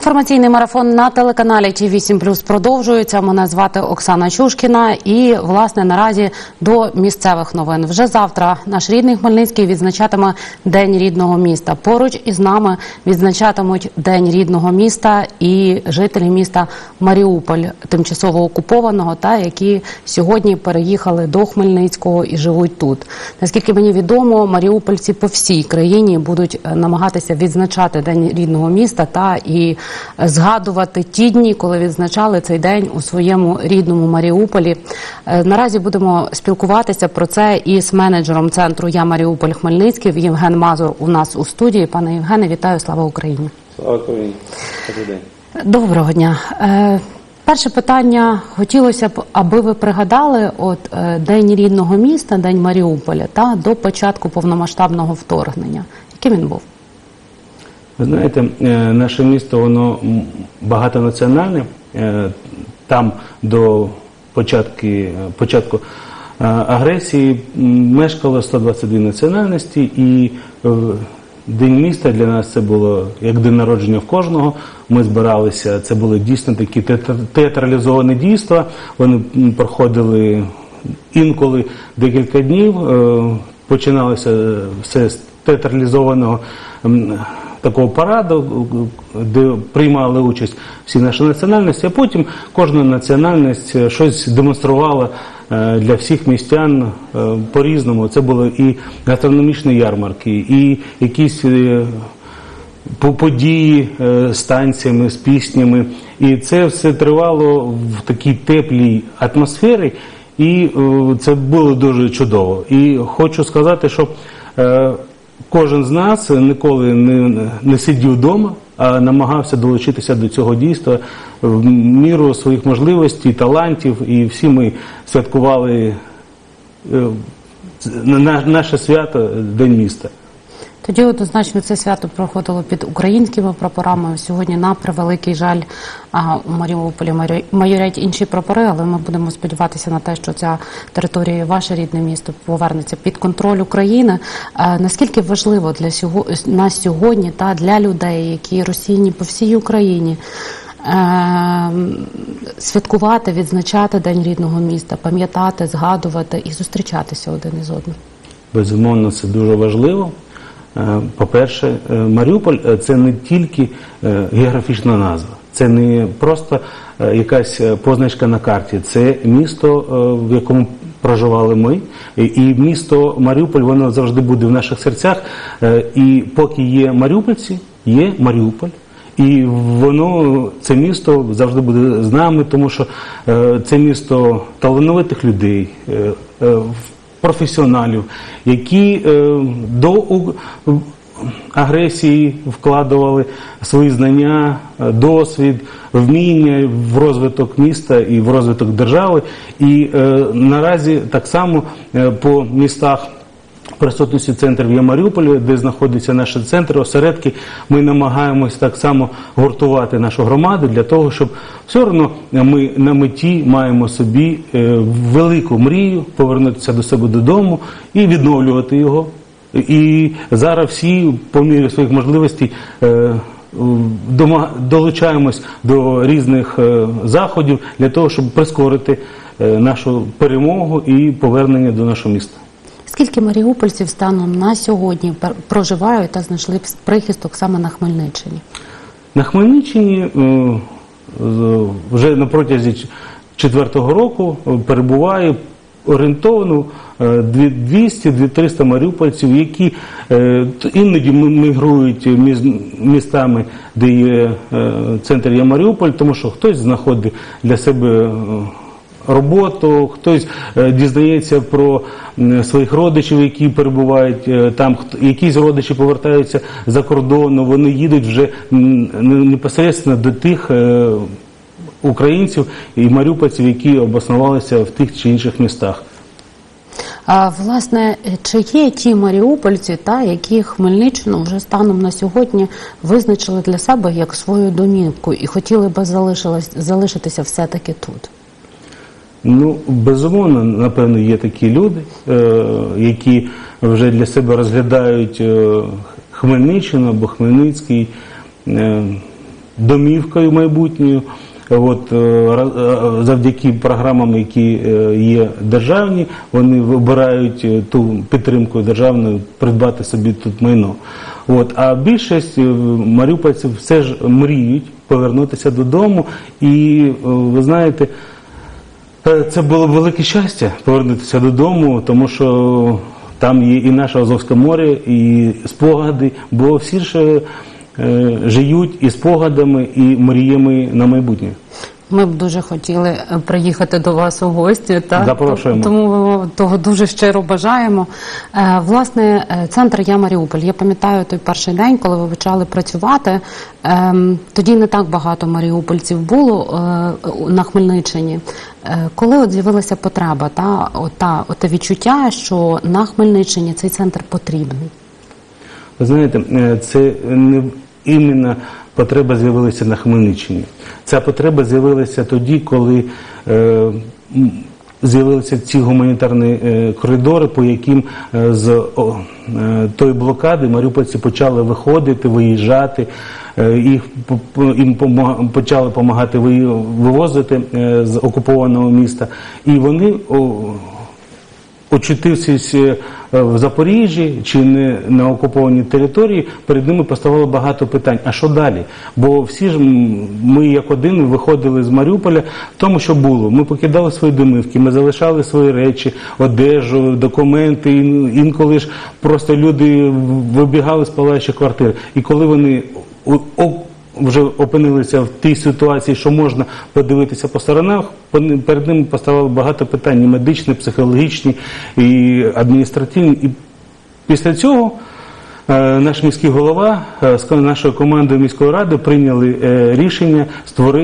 Інформаційний марафон на телеканалі Ті 8 Плюс продовжується. Мене звати Оксана Чушкіна. І власне наразі до місцевих новин. Вже завтра наш рідний Хмельницький відзначатиме День рідного міста. Поруч із нами відзначатимуть День рідного міста і жителі міста Маріуполь, тимчасово окупованого, та які сьогодні переїхали до Хмельницького і живуть тут. Наскільки мені відомо, маріупольці по всій країні будуть е, намагатися відзначати День рідного міста та і згадувати ті дні, коли відзначали цей день у своєму рідному Маріуполі. Е, Наразі будемо спілкуватися про це із менеджером центру Я Маріуполь Хмельницький Євген Мазур у нас у студії. Пане Євгене, вітаю! Слава Україні! Слава Україні. Доброго дня. Е, Перше питання хотілося б, аби ви пригадали от е, день рідного міста, день Маріуполя, та до початку повномасштабного вторгнення. Яким він був? Ви знаєте, е, наше місто воно багатонаціональне. Е, Там до початки, початку е, агресії мешкало 122 національності, і День міста для нас це було як день народження в кожного. Ми збиралися. Це були дійсно такі театр- театралізовані дійства. Вони проходили інколи декілька днів. Починалося все з театралізованого такого параду, де приймали участь всі наші національності, а потім кожна національність щось демонструвала е, для всіх містян е, по-різному. Це були і гастрономічні ярмарки, і якісь е, події з танцями, з піснями. І це все тривало в такій теплій атмосфері, і це було дуже чудово. І хочу сказати, що кожен з нас ніколи не, не сидів вдома, а намагався долучитися до цього дійства в міру своїх можливостей, талантів. І всі ми святкували е, на- наше свято День міста. Тоді однозначно це свято проходило під українськими прапорами. Сьогодні, на превеликий жаль, у Маріуполі майоря- майорять інші прапори, але ми будемо сподіватися на те, що ця територія, ваше рідне місто, повернеться під контроль України. Наскільки важливо для нас сьогодні та для людей, які розсіяні по всій Україні, е, святкувати, відзначати День рідного міста, пам'ятати, згадувати і зустрічатися один із одним? Безумовно, це дуже важливо. Е, По-перше, е, Маріуполь е, це не тільки географічна назва, це не просто якась позначка на карті, це місто, в якому проживали ми. І- місто Маріуполь воно завжди буде в наших серцях. І поки є маріупольці, є Маріуполь. І воно, це місто завжди буде з нами, тому що це місто талановитих людей, професіоналів, які е, до агресії вкладували свої знання, е, досвід, вміння в розвиток міста і в розвиток держави. І е, наразі так само по містах присутності центрів є Маріуполі, де знаходяться наші центри, осередки. Ми намагаємось так само гуртувати нашу громаду для того, щоб все одно ми на меті маємо собі е, велику мрію повернутися до себе додому і відновлювати його. І зараз всі по мірі своїх можливостей. е, Долучаємось до різних е, заходів для того, щоб прискорити нашу перемогу і повернення до нашого міста. Скільки маріупольців станом на сьогодні проживають та знайшли прихисток саме на Хмельниччині? На Хмельниччині е, вже на протязі четвертого року е, перебуває орієнтовно е, дві- 200-300 маріупольців, які е, іноді мігрують між містами, де є е, центр є Маріуполь, тому що хтось знаходить для себе. Роботу, хтось е, дізнається про своїх родичів, які перебувають е, там, якісь родичі повертаються за кордону, вони їдуть вже непосередньо до тих е, українців і маріупольців, які обоснувалися в тих чи інших містах. А власне, чи є ті маріупольці, та які Хмельниччину вже станом на сьогодні визначили для себе як свою домівку і хотіли би залишитися все-таки тут? Ну, безумовно, напевно, є такі люди, е, які вже для себе розглядають е, Хмельниччину або Хмельницький е, домівкою майбутньою. От завдяки програмам, які є державні, вони вибирають ту підтримку державну придбати собі тут майно. От а більшість маріупольців все ж мріють повернутися додому, і ви знаєте. Е, Це було б велике щастя повернутися додому, тому що там є і наше Азовське море, і спогади, бо всі ж е, живуть і спогадами, і мріями на майбутнє. Ми б дуже хотіли е, приїхати до вас у гості. Та Запрошуємо. Тому того дуже щиро бажаємо. Е, Власне, е, центр Я Маріуполь. Я пам'ятаю той перший день, коли ви почали працювати. ем, Тоді не так багато маріупольців було е, на Хмельниччині. Е, Коли от з'явилася потреба, та ота оте відчуття, що на Хмельниччині цей центр потрібний. Ви знаєте, е, це не іменно потреба з'явилася на Хмельниччині. Ця потреба з'явилася тоді, коли е, з'явилися ці гуманітарні е, коридори, по яким е, з е, тої блокади маріупольці почали виходити, виїжджати. Їх їм почали допомагати вивозити з окупованого міста, і вони очутившись в Запоріжжі чи не на окупованій території, перед ними поставало багато питань. А що далі? Бо всі ж ми як один виходили з Маріуполя тому, що було. Ми покидали свої домівки, ми залишали свої речі, одежу, документи. Інколи ж просто люди вибігали з палаючих квартир. І коли вони вже опинилися в тій ситуації, що можна подивитися по сторонах, перед ними поставили багато питань і медичні, психологічні і адміністративні. І після цього наш міський голова е, з нашою командою міської ради прийняли е, рішення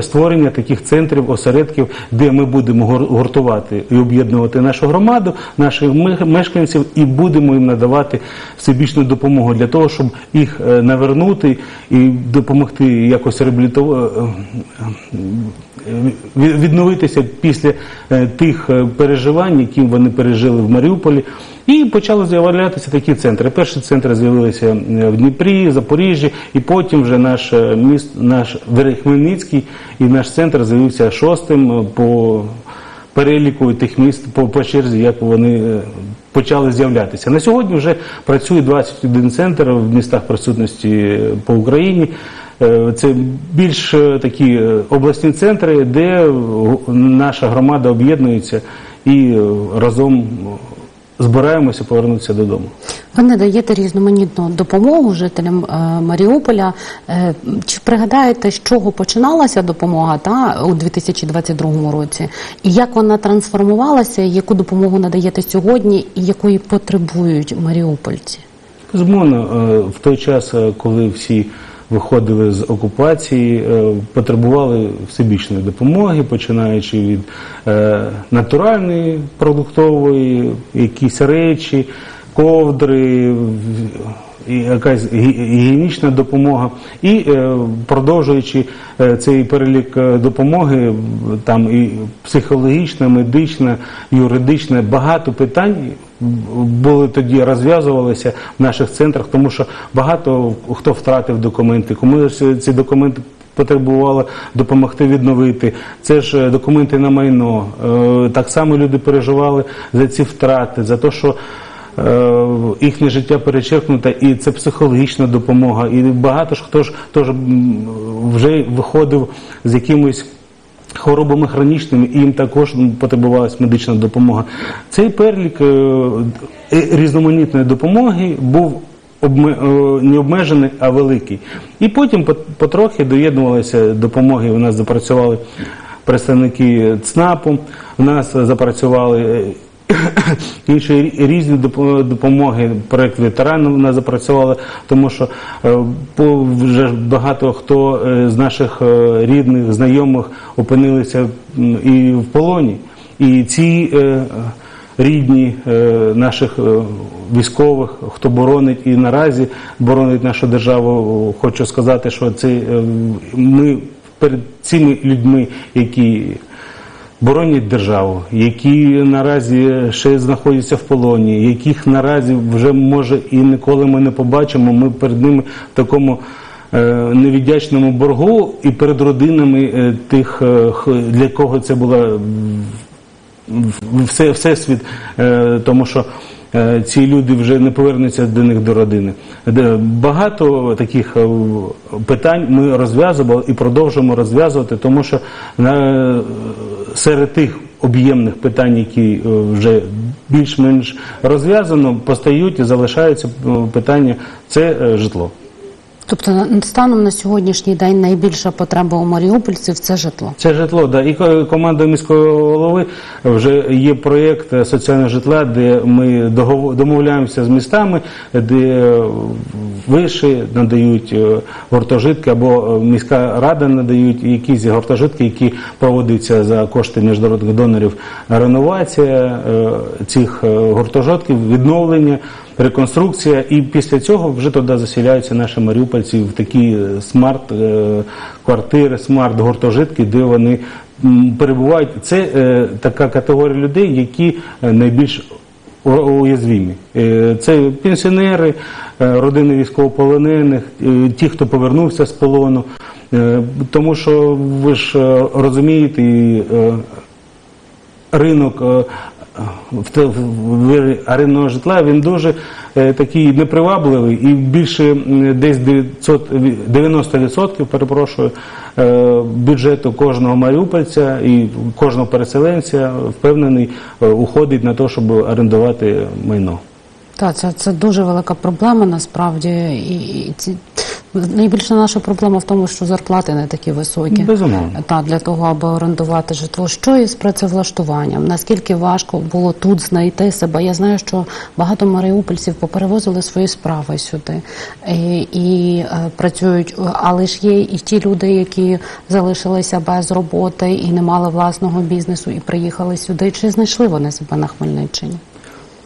створення таких центрів, осередків, де ми будемо гур- гуртувати і об'єднувати нашу громаду, наших ме- мешканців, і будемо їм надавати всебічну допомогу для того, щоб їх е, навернути і допомогти якось реабілітувати відновитися після е, тих е, переживань, які вони пережили в Маріуполі. І почали з'являтися такі центри. Перші центри з'явилися е, в Дніпрі, Запоріжжі, і потім вже наш е, міст, наш Хмельницький і наш центр з'явився шостим е, по переліку тих міст по, по черзі, як вони почали з'являтися. На сьогодні вже працює 21 центр в містах присутності по Україні. Це більш такі обласні центри, де наша громада об'єднується і разом збираємося повернутися додому. Ви надаєте різноманітну допомогу жителям е, Маріуполя. Е, Чи пригадаєте, з чого починалася допомога та у 2022 році, і як вона трансформувалася, яку допомогу надаєте сьогодні, і якої потребують маріупольці? Безумовно, е, в той час, коли всі виходили з окупації, е, потребували всебічної допомоги, починаючи від е, натуральної, продуктової, якісь речі, ковдри, якась гігієнічна допомога, і е, продовжуючи е, цей перелік е, допомоги, там і психологічна, медична, юридична, багато питань були тоді розв'язувалися в наших центрах, тому що багато хто втратив документи, кому ці документи потребувало допомогти відновити. Це ж документи на майно. Так само люди переживали за ці втрати, за те, що їхнє життя перечеркнуте, і це психологічна допомога. І багато ж хто ж теж вже виходив з якимось хворобами хронічними, і їм також потребувалася медична допомога. Цей перелік е, е, різноманітної допомоги був обме- е, не обмежений, а великий. І потім потрохи доєднувалися допомоги. У нас запрацювали представники ЦНАПу, у нас запрацювали. Інші різні допо- допомоги, проект ветеранів нас запрацювали, тому що е, вже багато хто е, з наших е, рідних, знайомих опинилися і в полоні. І ці рідні наших військових, хто боронить і наразі боронить нашу державу, хочу сказати, що це ми перед цими людьми, які боронять державу, які наразі ще знаходяться в полоні, яких наразі вже може і ніколи ми не побачимо. Ми перед ними в такому е, невіддячному боргу і перед родинами е, тих, е, для кого це була все, всесвіт, тому що ці люди вже не повернуться до них до родини. Багато таких питань ми розв'язували і продовжуємо розв'язувати, тому що на, серед тих об'ємних питань, які е, вже більш-менш розв'язано, постають і залишаються е, питання це е, житло. Тобто станом на сьогоднішній день найбільша потреба у маріупольців це житло. Це житло, да. І командою міського голови вже є проєкт соціального житла, де ми домовляємося з містами, де е, виші надають е, гуртожитки або е, міська рада надають якісь гуртожитки, які проводяться за кошти міжнародних донорів. Реновація цих гуртожитків, відновлення. Реконструкція, і після цього вже туди заселяються наші маріупольці в такі е, смарт е, квартири, смарт гуртожитки, де вони перебувають. Це е, така категорія людей, які е, найбільш уязвимі. Це пенсіонери, родини військовополонених, ті, хто повернувся з полону. Тому що ви ж розумієте, ринок в арендного житла він дуже е, такий непривабливий і більше десь 900, 90% перепрошую е, бюджету кожного маріупольця і кожного переселенця впевнений е, уходить на те, щоб орендувати майно. Так, це, це дуже велика проблема насправді. І, і ці найбільша наша проблема в тому, що зарплати не такі високі. Безумовно. Так, для того, аби орендувати житло. Що із працевлаштуванням? Наскільки важко було тут знайти себе? Я знаю, що багато маріупольців поперевозили свої справи сюди і, і е, працюють, але ж є і ті люди, які залишилися без роботи і не мали власного бізнесу, і приїхали сюди. Чи знайшли вони себе на Хмельниччині?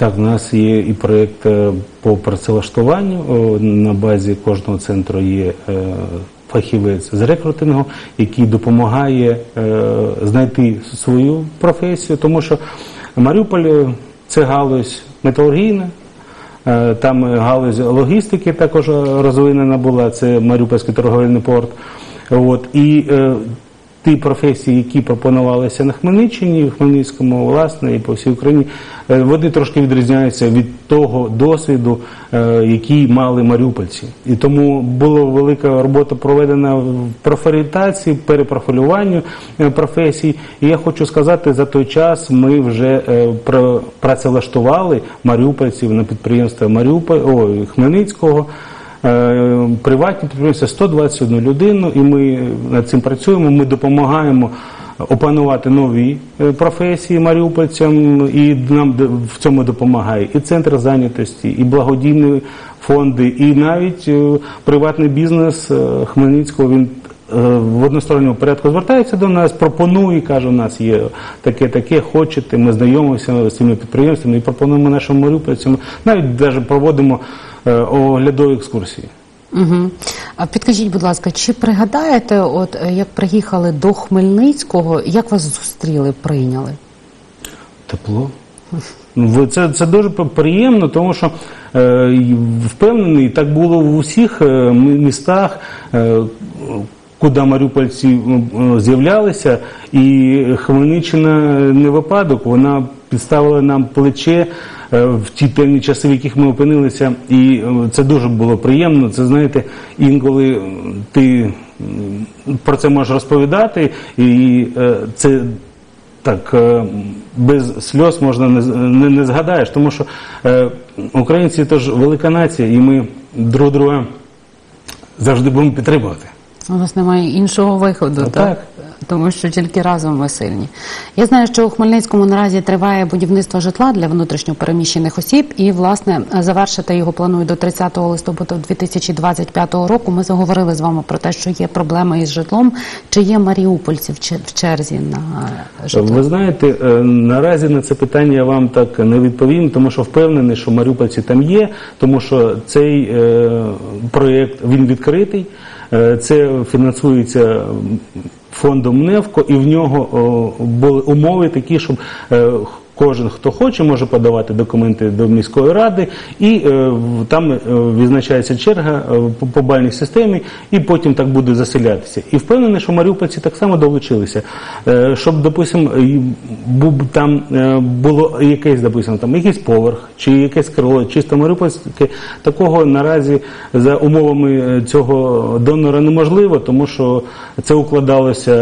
Так, у нас є і проєкт е, по працевлаштуванню. На базі кожного центру є е, фахівець з рекрутингу, який допомагає е, знайти свою професію, тому що Маріуполь е, це галузь металургійна. Е, Там е, галузь логістики також розвинена була, це Маріупольський торговельний порт. От, і е, ті професії, які пропонувалися на Хмельниччині, в Хмельницькому, власне, і по всій Україні, е, вони трошки відрізняються від того досвіду, е, який мали маріупольці. І тому була велика робота проведена в профорієнтації, перепрофілюванню е, професій. І я хочу сказати, за той час ми вже працевлаштували маріупольців на підприємства Маріуполь, ой, Хмельницького. Е, Приватні підприємства 121 людину, і ми над цим працюємо. Ми допомагаємо опанувати нові е, професії маріупольцям, і нам в цьому допомагає і центр зайнятості, і благодійні фонди, і навіть е, приватний бізнес Хмельницького. Він в односторонньому порядку звертається до нас, пропонує, каже, у нас є таке, таке, хочете, ми знайомимося з цими підприємствами і пропонуємо нашим маріупольцям. Навіть навіть проводимо оглядові екскурсії. Угу. А підкажіть, будь ласка, чи пригадаєте, от е, як приїхали до Хмельницького, як вас зустріли, прийняли? Тепло. Ну, Це, це дуже приємно, тому що е, впевнений, так було в усіх е, містах, е, куди маріупольці е, з'являлися, і Хмельниччина не випадок, вона підставила нам плече е, в ті темні часи, в яких ми опинилися, і е, це дуже було приємно. Це знаєте, інколи ти про це можеш розповідати, і е, це так, е, без сльоз можна не, не, не згадаєш, тому що е, українці теж велика нація, і ми друг друга завжди будемо підтримувати. У нас немає іншого виходу, так? так. Тому що тільки разом ми сильні. Я знаю, що у Хмельницькому наразі триває будівництво житла для внутрішньо переміщених осіб, і власне завершити його планують до 30 листопада 2025 року. Ми заговорили з вами про те, що є проблеми із житлом. Чи є маріупольці в чер- черзі на житло? Ви знаєте, е, наразі на це питання я вам так не відповім, тому що впевнений, що маріупольці там є, тому що цей е, проєкт він відкритий, е, це фінансується фондом НЕВКО, і в нього були умови такі, щоб е, кожен, хто хоче, може подавати документи до міської ради, і е, там е, відзначається черга е, по, по бальній системі, і потім так буде заселятися. І впевнений, що маріупольці так само долучилися, Е, щоб, допустимо, там е, було якесь, допустимо, там якийсь поверх чи якесь крило, чисто маріупольське, такого наразі за умовами е, цього донора неможливо, тому що це укладалося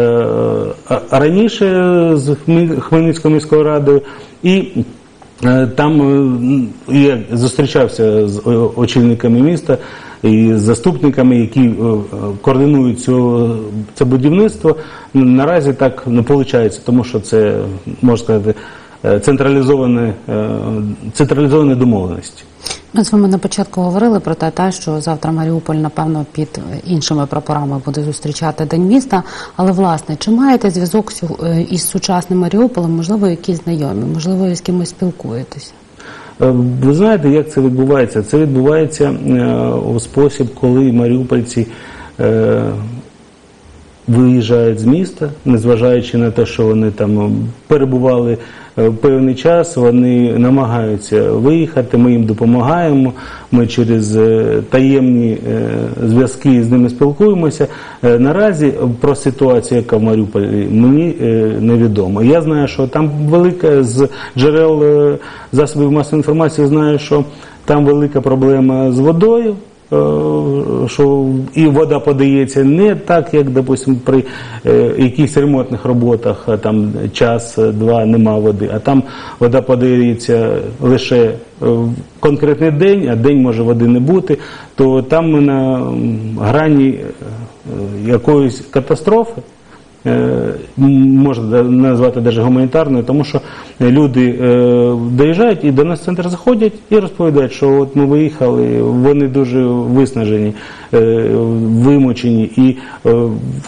е, раніше з Хмельницькою міською радою і. Е, Там е, я зустрічався з е, очільниками міста і заступниками, які е, е, координують цю, це будівництво. Наразі так не виходить, тому що це можна сказати е, централізоване, е, централізовані домовленості. Ми з вами на початку говорили про те, та, що завтра Маріуполь, напевно, під іншими прапорами буде зустрічати День міста. Але власне, чи маєте зв'язок е, із сучасним Маріуполем? Можливо, якісь знайомі, можливо, ви з кимось спілкуєтеся? Ви знаєте, як це відбувається? Це відбувається у спосіб, коли маріупольці виїжджають з міста, незважаючи на те, що вони там перебували певний час, вони намагаються виїхати. Ми їм допомагаємо. Ми через е, таємні е, зв'язки з ними спілкуємося. Е, Наразі про ситуацію, яка в Маріуполі, мені е, невідомо. Я знаю, що там велика з джерел е, засобів масової інформації. Знаю, що там велика проблема з водою. Е, Що і вода подається не так, як, допустим, при е, якихось ремонтних роботах, там час-два нема води, а там вода подається лише е, в конкретний день, а день може води не бути, то там ми на грані е, якоїсь катастрофи. Е, можна назвати навіть гуманітарною, тому що люди е, доїжджають і до нас в центр заходять і розповідають, що от ми виїхали, вони дуже виснажені, е, вимучені, і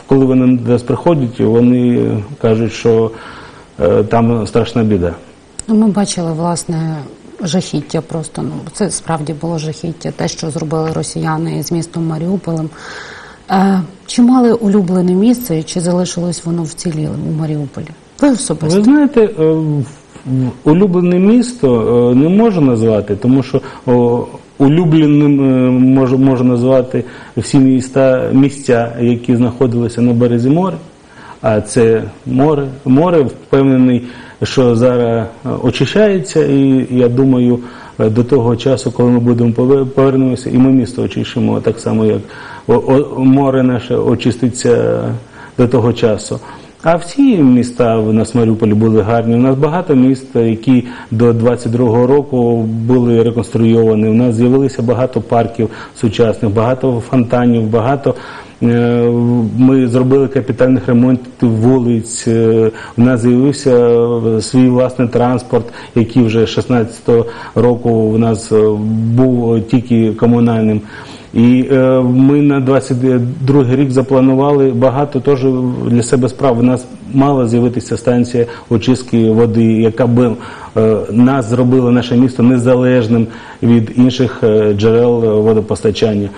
коли вони до нас приходять, вони кажуть, що там страшна біда. Ну, ми бачили власне жахіття. Просто ну це справді було жахіття. Те, що зробили росіяни з містом Маріуполем. Чи мали улюблене місце, і чи залишилось воно вцілілим у Маріуполі? Ви особисто Ви знаєте, е, улюблене місто е, не можу назвати, тому що улюбленим е, можу, можу назвати всі міста, місця, які знаходилися на березі моря. А це море. Море впевнений, що зараз очищається, і я думаю, до того часу, коли ми будемо пове- повернемося, і ми місто очищимо так само, як море наше очиститься до того часу. А всі міста в нас Маріуполі були гарні. У нас багато міст, які до 22-го року були реконструйовані. У нас з'явилося багато парків сучасних, багато фонтанів, багато. е, Ми зробили капітальних ремонтів вулиць. е, У нас з'явився е, свій власний транспорт, який вже 16-го року у нас був тільки комунальним. І е, ми на 22 рік запланували багато теж для себе справ. У нас мала з'явитися станція очистки води, яка б е, нас зробила наше місто незалежним від інших е, джерел водопостачання.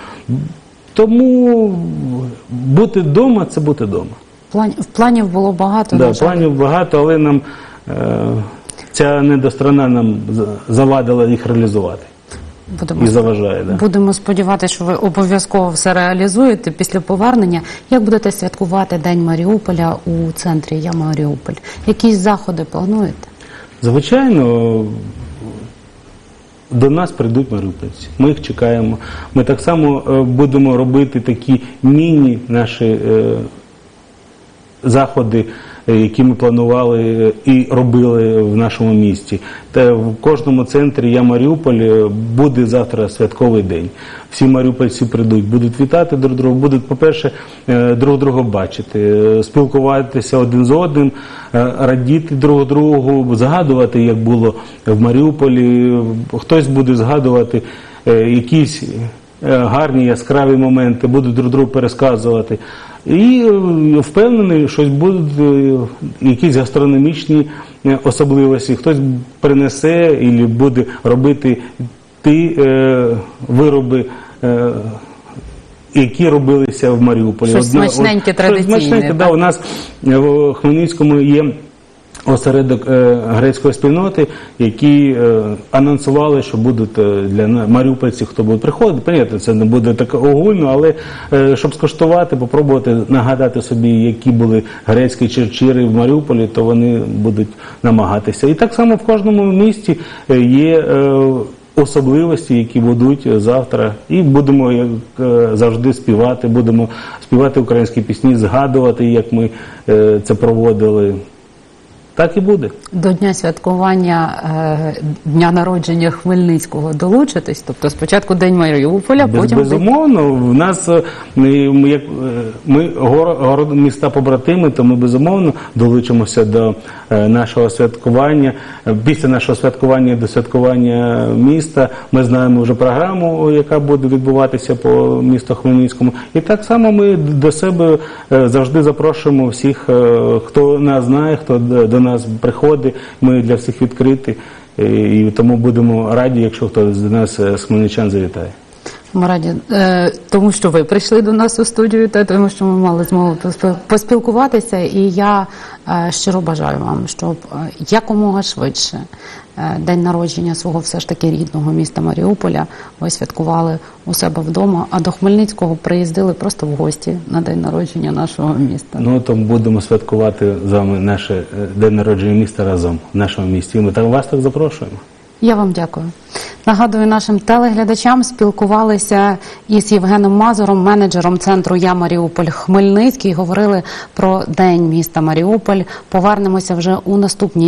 Тому бути вдома це бути вдома. план планів було багато. Да, планів багато, але нам е, ця недострана нам завадила їх реалізувати Будемо і заважає. Да. Будемо сподіватися, що ви обов'язково все реалізуєте після повернення. Як будете святкувати День Маріуполя у центрі Я Маріуполь? Якісь заходи плануєте? Звичайно, до нас прийдуть маріупольці. Ми їх чекаємо. Ми так само е, будемо робити такі міні наші е, заходи, які ми планували е, і робили в нашому місті. Та в кожному центрі Я Маріуполь е, буде завтра святковий день. Всі маріупольці прийдуть, будуть вітати друг друга, будуть, по-перше, е, друг друга бачити, е, спілкуватися один з одним, е, радіти друг другу, згадувати, як було в Маріуполі. Хтось буде згадувати е, якісь е, гарні яскраві моменти, будуть друг другу пересказувати. І е, впевнений, що будуть е, якісь гастрономічні е, особливості. Хтось принесе і буде робити ті е, вироби. е, які робилися в Маріуполі. Щось Одна- смачненьке, от- традиційне, Щось смачненьке, так? да, у нас е, в Хмельницькому є осередок е, грецької спільноти, які е, анонсували, що будуть е, для маріупольців, хто буде приходити. Понятно, це не буде так огульно, але щоб скуштувати, попробувати нагадати собі, які були грецькі черчири в Маріуполі, то вони будуть намагатися. І так само в кожному місті є. Особливості, які будуть завтра, і будемо як завжди співати. Будемо співати українські пісні, згадувати, як ми це проводили. Так і буде. До дня святкування е, дня народження Хмельницького долучитись. Тобто спочатку день Маріуполя, Без, потім безумовно, в нас е, ми, як, е, ми горо- город, міста побратими, то ми безумовно долучимося до нашого святкування. Після нашого святкування до святкування міста ми знаємо вже програму, яка буде відбуватися по місту Хмельницькому. І так само ми до себе завжди запрошуємо всіх, хто нас знає, хто до до нас приходить. Ми для всіх відкриті. Е, І тому будемо раді, якщо хтось до нас е, з хмельничан завітає. Ми раді, е, тому що ви прийшли до нас у студію, та тому що ми мали змогу поспіл- поспілкуватися. І я е, щиро бажаю вам, щоб е, якомога швидше день народження свого все ж таки рідного міста Маріуполя ви святкували у себе вдома, а до Хмельницького приїздили просто в гості на день народження нашого міста. Ну то співати святкувати з вами наше день народження міста разом в нашому місті. Ми так вас так запрошуємо. Я вам дякую. Нагадую нашим телеглядачам, спілкувалися із Євгеном Мазуром, менеджером центру Я Маріуполь Хмельницький. Говорили про день міста Маріуполь. Повернемося вже у наступній.